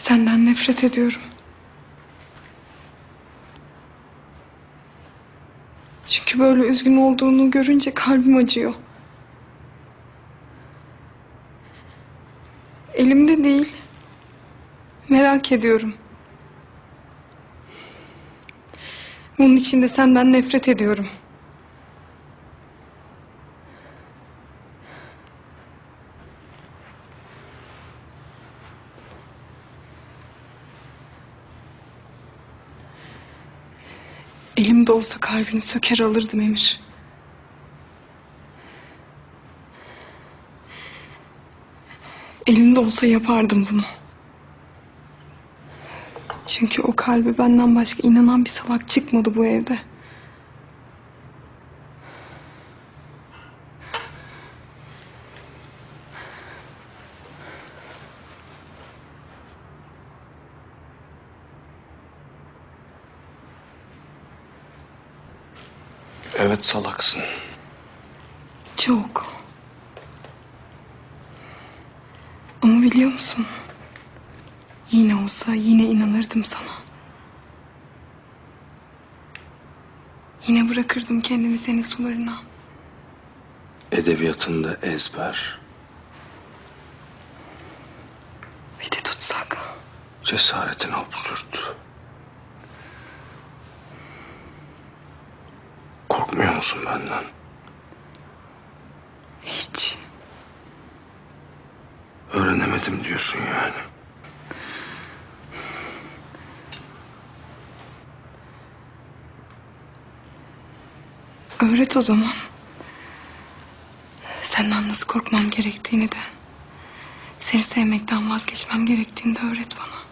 Senden nefret ediyorum. Çünkü böyle üzgün olduğunu görünce kalbim acıyor. Elimde değil. Merak ediyorum. Bunun için de senden nefret ediyorum. Elimde olsa kalbini söker alırdım Emir. Elimde olsa yapardım bunu. Çünkü o kalbe benden başka inanan bir salak çıkmadı bu evde. Evet salaksın. Çok. Ama biliyor musun? Yine olsa yine inanırdım sana. Yine bırakırdım kendimi senin sularına. Edebiyatında ezber, Bir de tutsak. cesaretin absürt. Musun benden? Hiç. Öğrenemedim diyorsun yani. Öğret o zaman. Senden nasıl korkmam gerektiğini de. Seni sevmekten vazgeçmem gerektiğini de öğret bana.